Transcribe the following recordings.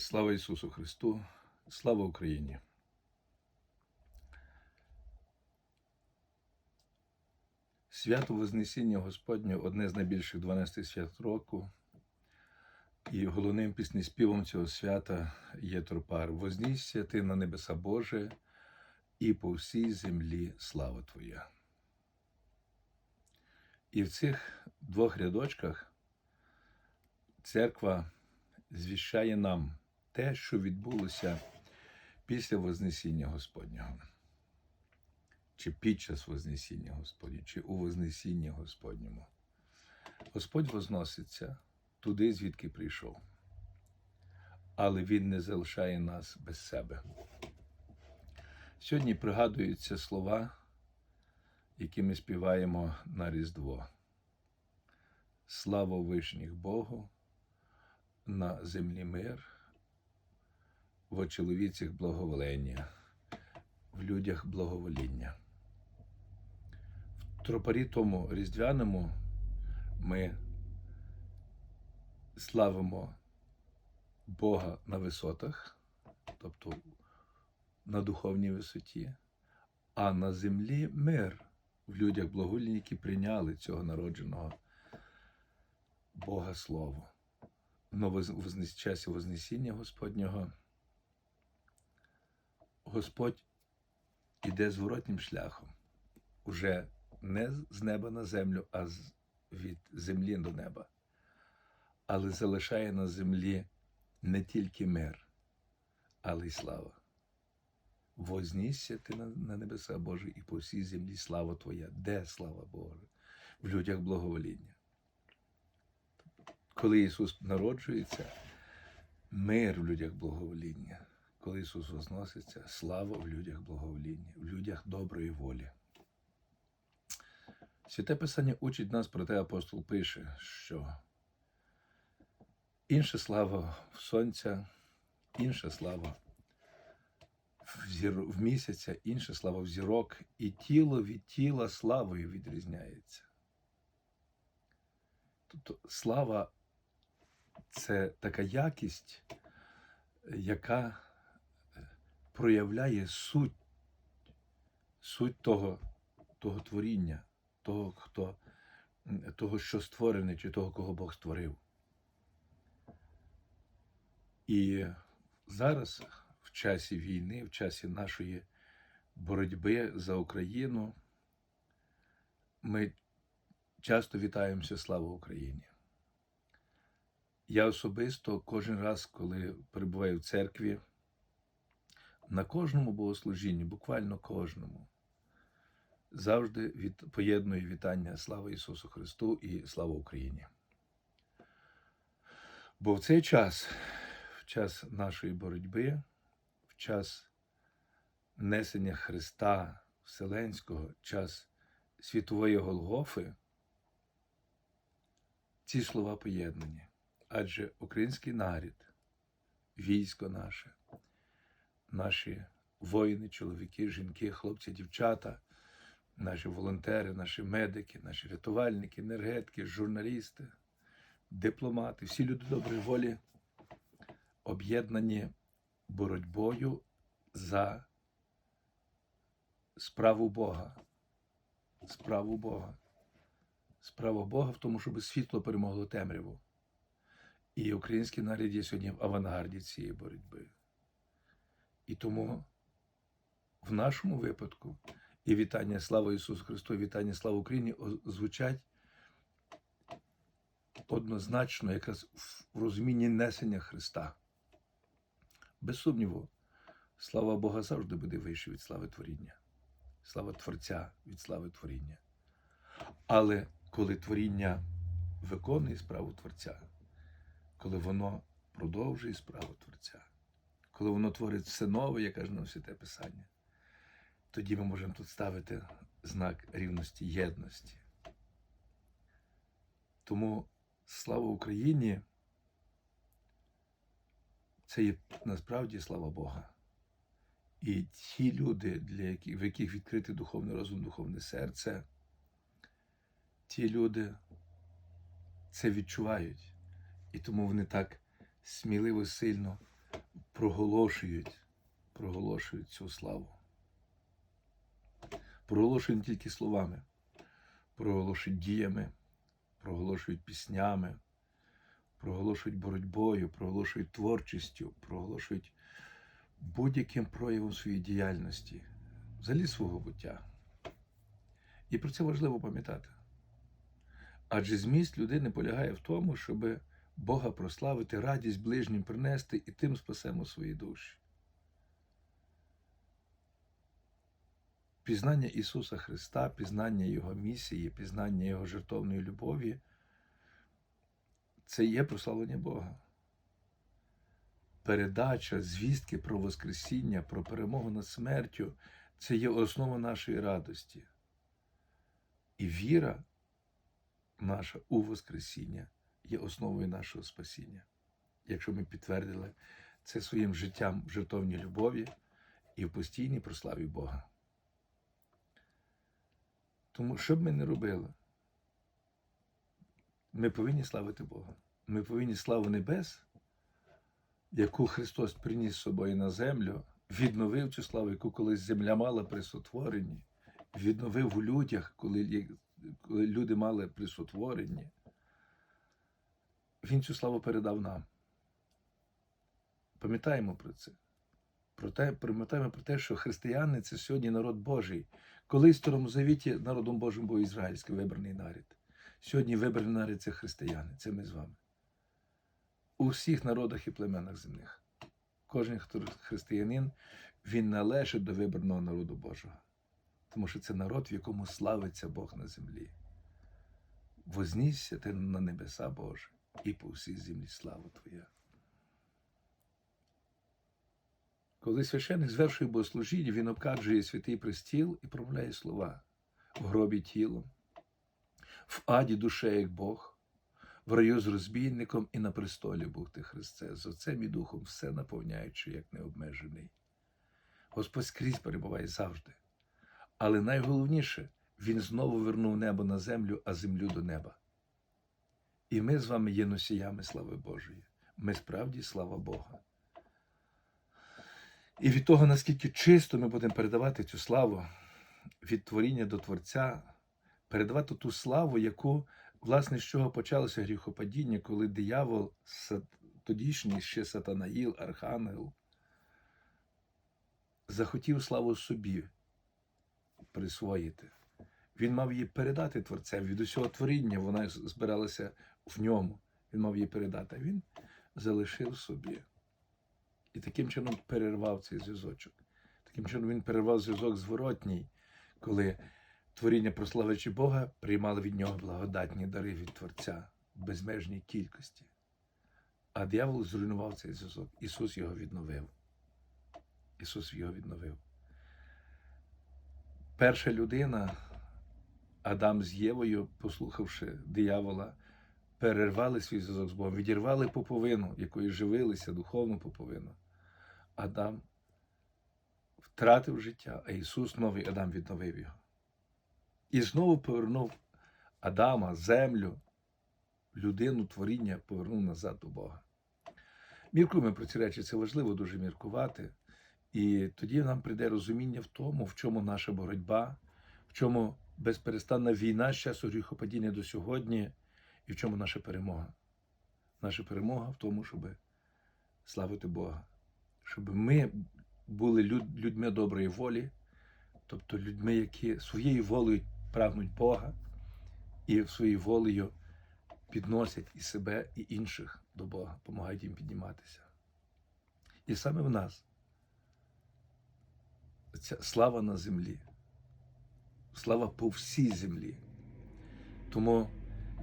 Слава Ісусу Христу, слава Україні. Свято Вознесіння Господнє одне з найбільших 12 свят року. І головним піснеспівом цього свята є тропар. Вознісся ти на небеса Боже, і по всій землі слава Твоя. І в цих двох рядочках церква звіщає нам те, що відбулося після Вознесіння Господнього, чи під час Вознесіння Господнього, чи у Вознесінні Господньому. Господь возноситься туди, звідки прийшов, але Він не залишає нас без себе. Сьогодні пригадуються слова, які ми співаємо на Різдво. Слава вишніх Богу, на землі мир, в чоловіцях благоволення, в людях благовоління. В тропарі тому різдвяному ми славимо Бога на висотах, тобто на духовній висоті, а на землі мир в людях благовоління, які прийняли цього народженого Бога Слово. Но в часі Вознесіння Господнього Господь іде зворотнім шляхом, уже не з неба на землю, а від землі до неба, але залишає на землі не тільки мир, але й слава. Вознісся ти на, небеса Боже, і по всій землі слава Твоя. Де слава Божа? В людях благовоління. Коли Ісус народжується, мир в людях благовоління. Коли Ісус возноситься, слава в людях благовоління, в людях доброї волі. Святе Писання учить нас про те, апостол пише, що інша слава в сонця, інша слава в, зір... в місяця, інша слава в зірок, і тіло від тіла славою відрізняється. Тобто слава це така якість, яка проявляє суть, суть того, того творіння, того, хто, того, що створене, чи того, кого Бог створив. І зараз, в часі війни, в часі нашої боротьби за Україну, ми часто вітаємося слава Україні. Я особисто кожен раз, коли перебуваю в церкві, на кожному богослужінні, буквально кожному, завжди від, поєдную вітання Слава Ісусу Христу і слава Україні. Бо в цей час, в час нашої боротьби, в час несення Христа Вселенського, час світової Голгофи, ці слова поєднані. Адже український нарід, військо наше, наші воїни, чоловіки, жінки, хлопці, дівчата, наші волонтери, наші медики, наші рятувальники, енергетики, журналісти, дипломати, всі люди доброї волі об'єднані боротьбою за справу Бога. Справу Бога. Справа Бога в тому, щоб світло перемогло темряву. І український народ є сьогодні в авангарді цієї боротьби. І тому в нашому випадку і вітання Слава Ісусу Христу, і вітання Слава Україні звучать однозначно якраз в розумінні несення Христа. Без сумніву, слава Бога завжди буде вище від слави творіння, слава Творця від слави творіння. Але коли творіння виконує справу Творця, коли воно продовжує справу Творця, коли воно творить все нове, як каже нам святе Писання, тоді ми можемо тут ставити знак рівності, єдності. Тому слава Україні це є насправді слава Бога. І ті люди, для яких, в яких відкритий духовний розум, духовне серце, ті люди це відчувають. І тому вони так сміливо, сильно проголошують, проголошують цю славу. Проголошують не тільки словами, проголошують діями, проголошують піснями, проголошують боротьбою, проголошують творчістю, проголошують будь-яким проявом своєї діяльності, взагалі свого буття. І про це важливо пам'ятати. Адже зміст людини полягає в тому, щоб Бога прославити, радість ближнім принести і тим спасемо свої душі. Пізнання Ісуса Христа, пізнання Його місії, пізнання Його жертовної любові це є прославлення Бога. Передача, звістки про Воскресіння, про перемогу над смертю це є основа нашої радості. І віра наша у Воскресіння є основою нашого спасіння. Якщо ми підтвердили це своїм життям в жертовній любові і в постійній прославі Бога. Тому, що б ми не робили, ми повинні славити Бога. Ми повинні славу небес, яку Христос приніс з собою на землю, відновив цю славу, яку колись земля мала при сотворенні, відновив у людях, коли, люди мали при сотворенні. Він цю славу передав нам. Пам'ятаємо про це. Про те, пам'ятаємо про те, що християни це сьогодні народ Божий. Колись в Старому Завіті народом Божим був ізраїльський вибраний народ. Сьогодні вибраний народ це християни, це ми з вами. У всіх народах і племенах земних. Кожен християнин, він належить до вибраного народу Божого. Тому що це народ, в якому славиться Бог на землі. Вознісся ти на небеса Боже, і по всій землі слава Твоя. Коли священник звершує богослужіння, він обкаджує святий престіл і промовляє слова в гробі тілом, в аді душе, як Бог, в раю з розбійником і на престолі Бог ти Христе, з Отцем і Духом все наповняючи, як необмежений. Господь скрізь перебуває завжди. Але найголовніше, Він знову вернув небо на землю, а землю до неба. І ми з вами є носіями слави Божої. Ми справді слава Бога. І від того, наскільки чисто ми будемо передавати цю славу від творіння до Творця, передавати ту славу, яку, власне, з чого почалося гріхопадіння, коли диявол, тодішній ще Сатанаїл, Архангел, захотів славу собі присвоїти. Він мав її передати Творцеві від усього творіння, вона збиралася в ньому. Він мав її передати, а він залишив собі. І таким чином перервав цей зв'язочок. Таким чином він перервав зв'язок зворотній, коли творіння, прославлячи Бога, приймали від нього благодатні дари від Творця в безмежній кількості. А диявол зруйнував цей зв'язок. Ісус його відновив. Ісус його відновив. Перша людина, Адам з Євою, послухавши диявола, перервали свій зв'язок з Богом, відірвали поповину, якою живилися, духовну поповину. Адам втратив життя, а Ісус, новий Адам, відновив його. І знову повернув Адама, землю, людину, творіння, повернув назад до Бога. Міркуємо про ці речі, це важливо дуже міркувати. І тоді нам прийде розуміння в тому, в чому наша боротьба, в чому безперестанна війна з часу гріхопадіння до сьогодні, і в чому наша перемога. Наша перемога в тому, щоб славити Бога, щоб ми були люд- людьми доброї волі, тобто людьми, які своєю волею прагнуть Бога і своєю волею підносять і себе, і інших до Бога, допомагають їм підніматися. І саме в нас ця слава на землі, слава по всій землі. Тому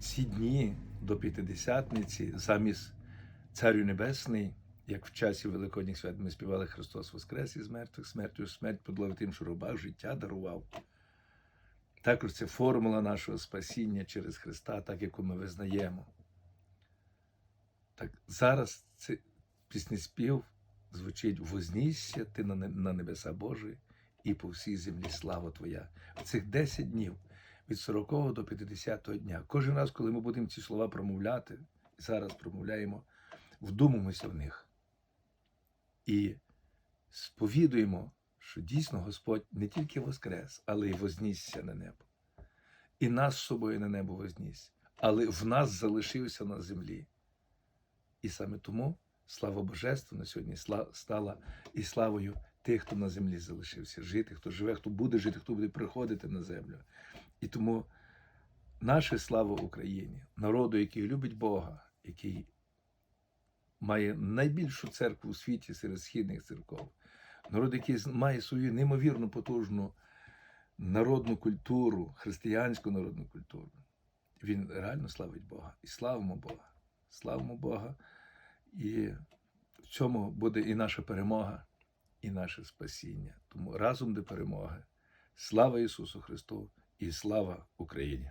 ці дні до П'ятидесятниці замість Царю Небесний, як в часі Великодніх свят ми співали Христос Воскрес із мертвих, смертю смерть подолав тим, що рубав, життя дарував. Також це формула нашого спасіння через Христа, так яку ми визнаємо. Так зараз це піснеспів звучить Вознісся ти на небеса Божі і по всій землі слава Твоя. В цих 10 днів від 40 до 50 дня. Кожен раз, коли ми будемо ці слова промовляти, зараз промовляємо, вдумаємося в них. і сповідуємо, що дійсно Господь не тільки воскрес, але й вознісся на небо. І нас з собою на небо возніс, але в нас залишився на землі. І саме тому слава Божества на сьогодні стала і славою тих, хто на землі залишився жити, хто живе, хто буде жити, хто буде приходити на землю. І тому наша слава Україні, народу, який любить Бога, який має найбільшу церкву у світі серед східних церков, народ, який має свою неймовірно потужну народну культуру, християнську народну культуру. Він реально славить Бога. І славимо Бога. Славимо Бога. І в цьому буде і наша перемога, і наше спасіння. Тому разом до перемоги. Слава Ісусу Христу і слава Україні!